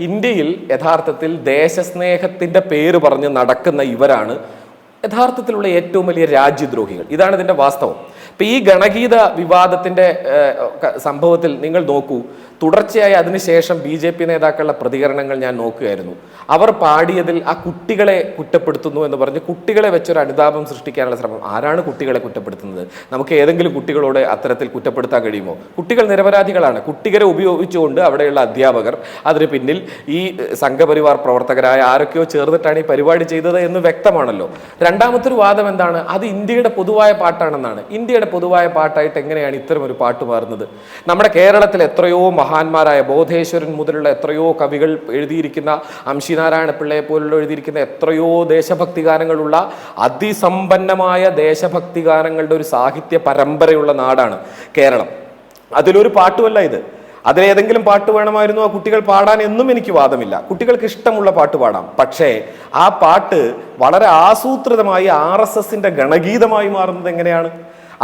ഇന്ത്യയിൽ യഥാർത്ഥത്തിൽ ദേശസ്നേഹത്തിന്റെ പേര് പറഞ്ഞ് നടക്കുന്ന ഇവരാണ് യഥാർത്ഥത്തിലുള്ള ഏറ്റവും വലിയ രാജ്യദ്രോഹികൾ. ഇതാണ് ഇതിന്റെ വാസ്തവം. ഇപ്പൊ ഈ ഗണഗീത വിവാദത്തിന്റെ സംഭവത്തിൽ നിങ്ങൾ നോക്കൂ. തുടർച്ചയായി അതിനുശേഷം ബി ജെ പി നേതാക്കളുടെ പ്രതികരണങ്ങൾ ഞാൻ നോക്കുകയായിരുന്നു. അവർ പാടിയതിൽ ആ കുട്ടികളെ കുറ്റപ്പെടുത്തുന്നു എന്ന് പറഞ്ഞ് കുട്ടികളെ വെച്ചൊരു അനുതാപം സൃഷ്ടിക്കാനുള്ള ശ്രമം. ആരാണ് കുട്ടികളെ കുറ്റപ്പെടുത്തുന്നത്? നമുക്ക് ഏതെങ്കിലും കുട്ടികളോട് അത്തരത്തിൽ കുറ്റപ്പെടുത്താൻ കഴിയുമോ? കുട്ടികൾ നിരപരാധികളാണ്. കുട്ടികളെ ഉപയോഗിച്ചുകൊണ്ട് അവിടെയുള്ള അധ്യാപകർ അതിന് പിന്നിൽ ഈ സംഘപരിവാർ പ്രവർത്തകരായ ആരൊക്കെയോ ചേർന്നിട്ടാണ് ഈ പരിപാടി ചെയ്തത് എന്ന് വ്യക്തമാണല്ലോ. രണ്ടാമത്തെ ഒരു വാദം എന്താണ്? അത് ഇന്ത്യയുടെ പൊതുവായ പാട്ടാണെന്നാണ്. ഇന്ത്യയുടെ പൊതുവായ പാട്ടായിട്ട് എങ്ങനെയാണ് ഇത്തരം ഒരു പാട്ട് മാറുന്നത്? നമ്മുടെ കേരളത്തിൽ എത്രയോ മഹാന്മാരായ ബോധേശ്വരൻ മുതലുള്ള എത്രയോ കവികൾ എഴുതിയിരിക്കുന്ന അംശിനാരായണ പിള്ളയെ പോലുള്ള എഴുതിയിരിക്കുന്ന എത്രയോ ദേശഭക്തി ഗാനങ്ങളുള്ള അതിസമ്പന്നമായ ദേശഭക്തി ഗാനങ്ങളുടെ ഒരു സാഹിത്യ പരമ്പരയുള്ള നാടാണ് കേരളം. അതിലൊരു പാട്ടുമല്ല ഇത്. അതിലേതെങ്കിലും പാട്ട് വേണമായിരുന്നു ആ കുട്ടികൾ പാടാൻ എന്നും എനിക്ക് വാദമില്ല. കുട്ടികൾക്ക് ഇഷ്ടമുള്ള പാട്ട് പാടാം. പക്ഷേ ആ പാട്ട് വളരെ ആസൂത്രിതമായി ആർ എസ് എസിന്റെ ഗണഗീതമായി മാറുന്നത് എങ്ങനെയാണ്?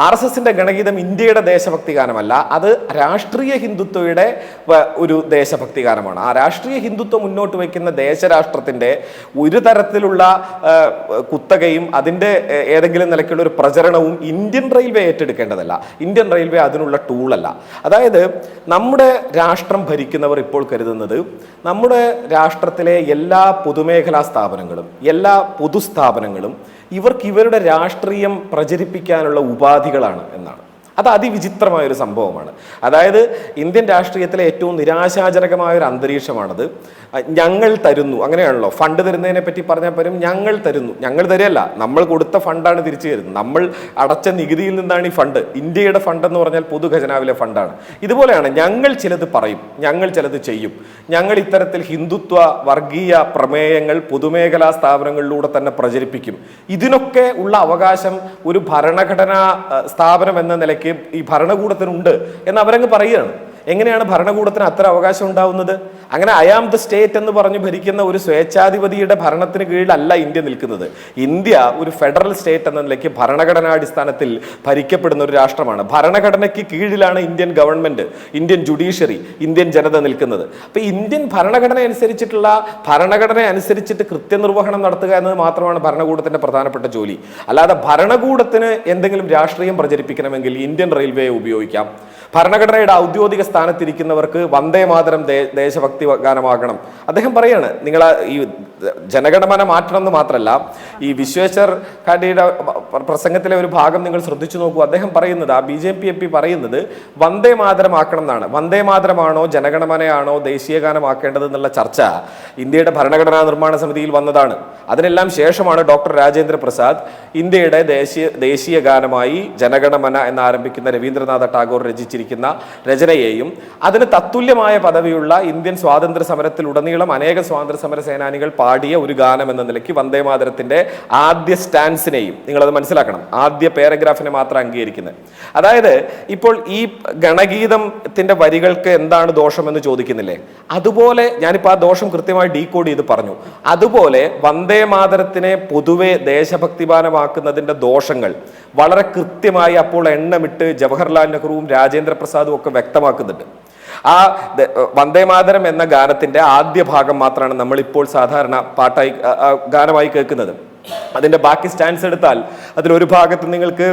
ആർ എസ് എസിന്റെ ഗണഗീതം ഇന്ത്യയുടെ ദേശഭക്തി ഗാനമല്ല അത് രാഷ്ട്രീയ ഹിന്ദുത്വയുടെ ഒരു ദേശഭക്തി ഗാനമാണ്. ആ രാഷ്ട്രീയ ഹിന്ദുത്വം മുന്നോട്ട് വയ്ക്കുന്ന ദേശരാഷ്ട്രത്തിന്റെ ഒരു തരത്തിലുള്ള കുത്തകയും അതിന്റെ ഏതെങ്കിലും നിലയ്ക്കുള്ള ഒരു പ്രചരണവും ഇന്ത്യൻ റെയിൽവേ ഏറ്റെടുക്കേണ്ടതല്ല. ഇന്ത്യൻ റെയിൽവേ അതിനുള്ള ടൂളല്ല. അതായത് നമ്മുടെ രാഷ്ട്രം ഭരിക്കുന്നവർ ഇപ്പോൾ കരുതുന്നത് നമ്മുടെ രാഷ്ട്രത്തിലെ എല്ലാ പൊതുമേഖലാ സ്ഥാപനങ്ങളും എല്ലാ പൊതുസ്ഥാപനങ്ങളും ഇവർക്ക് ഇവരുടെ രാഷ്ട്രീയം പ്രചരിപ്പിക്കാനുള്ള ഉപാധികളാണ് എന്നാണ്. അത് അതിവിചിത്രമായ ഒരു സംഭവമാണ്. അതായത് ഇന്ത്യൻ രാഷ്ട്രീയത്തിലെ ഏറ്റവും നിരാശാജനകമായ ഒരു അന്തരീക്ഷമാണത് ഞങ്ങൾ തരുന്നു. അങ്ങനെയാണല്ലോ. ഫണ്ട് തരുന്നതിനെ പറ്റി പറഞ്ഞാൽ പോലും ഞങ്ങൾ തരുന്നു. ഞങ്ങൾ തരികയല്ല. നമ്മൾ കൊടുത്ത ഫണ്ടാണ് തിരിച്ചു തരുന്നത്. നമ്മൾ അടച്ച നികുതിയിൽ നിന്നാണ് ഈ ഫണ്ട്. ഇന്ത്യയുടെ ഫണ്ട് എന്ന് പറഞ്ഞാൽ പൊതുഖജനാവിലെ ഫണ്ടാണ്. ഇതുപോലെയാണ് ഞങ്ങൾ ചിലത് പറയും. ഞങ്ങൾ ചിലത് ചെയ്യും. ഞങ്ങൾ ഇത്തരത്തിൽ ഹിന്ദുത്വ വർഗീയ പ്രമേയങ്ങൾ പൊതുമേഖലാ സ്ഥാപനങ്ങളിലൂടെ തന്നെ പ്രചരിപ്പിക്കും. ഇതിനൊക്കെ ഉള്ള അവകാശം ഒരു ഭരണഘടനാ സ്ഥാപനം എന്ന നിലയ്ക്ക് ഈ ഭരണകൂടത്തിനുണ്ട് എന്ന് അവരങ്ങ് പറയുകയാണ്. എങ്ങനെയാണ് ഭരണകൂടത്തിന് അത്ര അവകാശം ഉണ്ടാവുന്നത്? അങ്ങനെ അയാം ദ സ്റ്റേറ്റ് എന്ന് പറഞ്ഞ് ഭരിക്കുന്ന ഒരു സ്വേച്ഛാധിപതിയുടെ ഭരണത്തിന് കീഴിലല്ല ഇന്ത്യ നിൽക്കുന്നത്. ഇന്ത്യ ഒരു ഫെഡറൽ സ്റ്റേറ്റ് എന്ന നിലയ്ക്ക് ഭരണഘടനാടിസ്ഥാനത്തിൽ ഭരിക്കപ്പെടുന്ന ഒരു രാഷ്ട്രമാണ്. ഭരണഘടനയ്ക്ക് കീഴിലാണ് Indian government Indian judiciary Indian ജനത നിൽക്കുന്നത്. അപ്പൊ ഇന്ത്യൻ ഭരണഘടന അനുസരിച്ചിട്ടുള്ള ഭരണഘടന അനുസരിച്ചിട്ട് കൃത്യനിർവഹണം നടത്തുക എന്നത് മാത്രമാണ് ഭരണകൂടത്തിന്റെ പ്രധാനപ്പെട്ട ജോലി. അല്ലാതെ ഭരണകൂടത്തിന് എന്തെങ്കിലും രാഷ്ട്രീയം പ്രചരിപ്പിക്കണമെങ്കിൽ ഇന്ത്യൻ റെയിൽവേയെ ഉപയോഗിക്കാം. ഭരണഘടനയുടെ ഔദ്യോഗിക സ്ഥാനത്തിരിക്കുന്നവർക്ക് വന്ദേ മാതരം ദേശഭക്തി ഗാനമാകണം. അദ്ദേഹം പറയാണ് നിങ്ങൾ ഈ ജനഗണമന മാറ്റണം എന്ന് മാത്രമല്ല ഈ വിശ്വേശ്വർ ഖാഡിയുടെ പ്രസംഗത്തിലെ ഒരു ഭാഗം നിങ്ങൾ ശ്രദ്ധിച്ചു നോക്കൂ. അദ്ദേഹം പറയുന്നത് ആ B J P M P പറയുന്നത് വന്ദേ മാതരമാക്കണം എന്നാണ്. വന്ദേ മാതരമാണോ ജനഗണമനയാണോ ദേശീയ ഗാനമാക്കേണ്ടത് എന്നുള്ള ചർച്ച ഇന്ത്യയുടെ ഭരണഘടനാ നിർമ്മാണ സമിതിയിൽ വന്നതാണ്. അതിനെല്ലാം ശേഷമാണ് ഡോക്ടർ രാജേന്ദ്ര പ്രസാദ് ഇന്ത്യയുടെ ദേശീയ ദേശീയ ഗാനമായി ജനഗണമന എന്ന് ആരംഭിക്കുന്ന രവീന്ദ്രനാഥ ടാഗോർ രചിച്ചിരിക്കുന്ന രചനയെയും അതിന് തത്തുല്യമായ പദവിയുള്ള ഇന്ത്യൻ സ്വാതന്ത്ര്യ സമരത്തിലുടനീളം അനേകം സ്വാതന്ത്ര്യ സമര സേനാനികൾ പാടിയ ഒരു ഗാനം എന്ന നിലയ്ക്ക് വന്ദേ മാതരത്തിന്റെ ആദ്യ സ്റ്റാൻസിനെയും നിങ്ങളത് മനസ്സിലാക്കണം. ആദ്യ പാരഗ്രാഫിനെ മാത്രം അംഗീകരിക്കുന്നത്. അതായത് ഇപ്പോൾ ഈ ഗണഗീതത്തിന്റെ വരികൾക്ക് എന്താണ് ദോഷമെന്ന് ചോദിക്കുന്നില്ലേ? അതുപോലെ ഞാനിപ്പോൾ ആ ദോഷം കൃത്യമായി ഡീകോഡ് ചെയ്ത് പറഞ്ഞു. അതുപോലെ വന്ദേ മാതരത്തിനെ പൊതുവെ ദേശഭക്തിപാനമാക്കുന്നതിന്റെ ദോഷങ്ങൾ വളരെ കൃത്യമായി അപ്പോൾ എണ്ണമിട്ട് ജവഹർലാൽ നെഹ്റുവും രാജേന്ദ്ര പ്രസാദും ഒക്കെ വ്യക്തമാക്കുന്നുണ്ട്. ആ വന്ദേ മാതരം എന്ന ഗാനത്തിന്റെ ആദ്യ ഭാഗം മാത്രമാണ് നമ്മൾ ഇപ്പോൾ സാധാരണ പാട്ടായി ഗാനമായി കേൾക്കുന്നത്. അതിന്റെ ബാക്കി സ്റ്റാൻസ് എടുത്താൽ അതിലൊരു ഭാഗത്ത് നിങ്ങൾക്ക്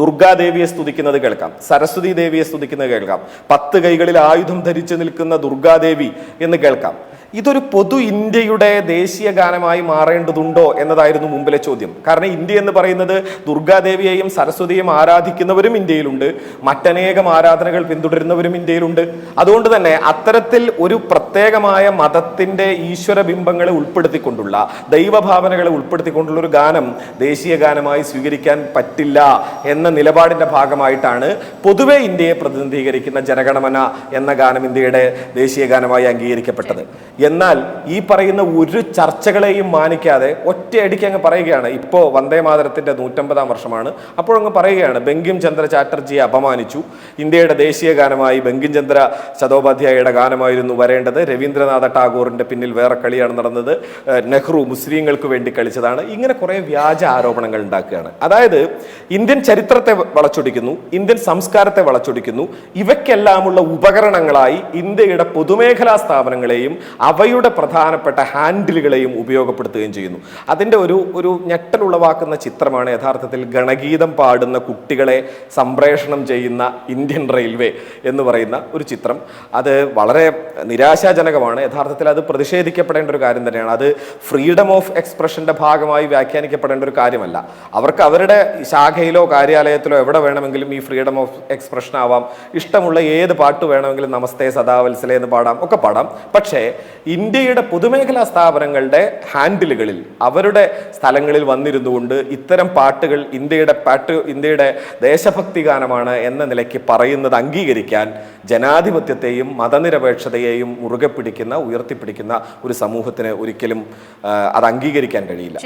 ദുർഗാദേവിയെ സ്തുതിക്കുന്നത് കേൾക്കാം സരസ്വതി ദേവിയെ സ്തുതിക്കുന്നത് കേൾക്കാം പത്ത് കൈകളിൽ ആയുധം ധരിച്ചു നിൽക്കുന്ന ദുർഗാദേവി എന്ന് കേൾക്കാം. ഇതൊരു പൊതു ഇന്ത്യയുടെ ദേശീയ ഗാനമായി മാറേണ്ടതുണ്ടോ എന്നതായിരുന്നു മുമ്പിലെ ചോദ്യം. കാരണം ഇന്ത്യ എന്ന് പറയുന്നത് ദുർഗാദേവിയെയും സരസ്വതിയെയും ആരാധിക്കുന്നവരും ഇന്ത്യയിലുണ്ട് മറ്റനേകം ആരാധനകൾ പിന്തുടരുന്നവരും ഇന്ത്യയിലുണ്ട്. അതുകൊണ്ട് തന്നെ അത്തരത്തിൽ ഒരു പ്രത്യേകമായ മതത്തിന്റെ ഈശ്വര ബിംബങ്ങളെ ഉൾപ്പെടുത്തിക്കൊണ്ടുള്ള ദൈവഭാവനകളെ ഉൾപ്പെടുത്തിക്കൊണ്ടുള്ള ഒരു ഗാനം ദേശീയ ഗാനമായി സ്വീകരിക്കാൻ പറ്റില്ല എന്ന നിലപാടിന്റെ ഭാഗമായിട്ടാണ് പൊതുവെ ഇന്ത്യയെ പ്രതിനിധീകരിക്കുന്ന ജനഗണമന എന്ന ഗാനം ഇന്ത്യയുടെ ദേശീയ ഗാനമായി അംഗീകരിക്കപ്പെട്ടത്. എന്നാൽ ഈ പറയുന്ന ഒരു ചർച്ചകളെയും മാനിക്കാതെ ഒറ്റയടിക്ക് അങ്ങ് പറയുകയാണ്. ഇപ്പോൾ വന്ദേ മാതരത്തിന്റെ നൂറ്റമ്പതാം വർഷമാണ്. അപ്പോഴങ്ങ് പറയുകയാണ് ബങ്കിം ചന്ദ്ര ചാറ്റർജിയെ അപമാനിച്ചു. ഇന്ത്യയുടെ ദേശീയ ഗാനമായി ബങ്കിം ചന്ദ്ര ചതോപാധ്യായയുടെ ഗാനമായിരുന്നു വരേണ്ടത്. രവീന്ദ്രനാഥ ടാഗോറിന്റെ പിന്നിൽ വേറെ കളിയാണ് നടന്നത്. നെഹ്റു മുസ്ലിങ്ങൾക്ക് വേണ്ടി കളിച്ചതാണ്. ഇങ്ങനെ കുറേ വ്യാജ ആരോപണങ്ങൾ ഉണ്ടാക്കുകയാണ്. അതായത് ഇന്ത്യൻ ചരിത്രത്തെ വളച്ചൊടിക്കുന്നു ഇന്ത്യൻ സംസ്കാരത്തെ വളച്ചൊടിക്കുന്നു. ഇവയ്ക്കെല്ലാമുള്ള ഉപകരണങ്ങളായി ഇന്ത്യയുടെ പൊതുമേഖലാ സ്ഥാപനങ്ങളെയും അവയുടെ പ്രധാനപ്പെട്ട ഹാൻഡിലുകളെയും ഉപയോഗപ്പെടുത്തുകയും ചെയ്യുന്നു. അതിന്റെ ഒരു ഒരു ഞെട്ടലുളവാക്കുന്ന ചിത്രമാണ് യഥാർത്ഥത്തിൽ ഗണഗീതം പാടുന്ന കുട്ടികളെ സംപ്രേഷണം ചെയ്യുന്ന ഇന്ത്യൻ റെയിൽവേ എന്ന് പറയുന്ന ഒരു ചിത്രം. അത് വളരെ നിരാശാജനകമാണ്. യഥാർത്ഥത്തിൽ അത് പ്രതിഷേധിക്കപ്പെടേണ്ട ഒരു കാര്യം തന്നെയാണ്. അത് ഫ്രീഡം ഓഫ് എക്സ്പ്രഷന്റെ ഭാഗമായി വ്യാഖ്യാനിക്കപ്പെടേണ്ട ഒരു കാര്യമല്ല. അവർക്ക് അവരുടെ ശാഖയിലോ കാര്യാലയത്തിലോ എവിടെ വേണമെങ്കിലും ഈ ഫ്രീഡം ഓഫ് എക്സ്പ്രഷൻ ആവാം ഇഷ്ടമുള്ള ഏത് പാട്ട് വേണമെങ്കിലും നമസ്തേ സദാവത്സലേ എന്ന് പാടാം. ഒക്കെ പാടാം. പക്ഷേ ഇന്ത്യയുടെ പൊതുമേഖലാ സ്ഥാപനങ്ങളുടെ ഹാൻഡിലുകളിൽ അവരുടെ സ്ഥലങ്ങളിൽ വന്നിരുന്നുകൊണ്ട് ഇത്തരം പാട്ടുകൾ ഇന്ത്യയുടെ പാട്ട് ഇന്ത്യയുടെ ദേശഭക്തി ഗാനമാണ് എന്ന നിലയ്ക്ക് പറയുന്നത് അംഗീകരിക്കാൻ ജനാധിപത്യത്തെയും മതനിരപേക്ഷതയെയും മുറുകെ പിടിക്കുന്ന ഉയർത്തിപ്പിടിക്കുന്ന ഒരു സമൂഹത്തിന് ഒരിക്കലും അത് അംഗീകരിക്കാൻ കഴിയില്ല.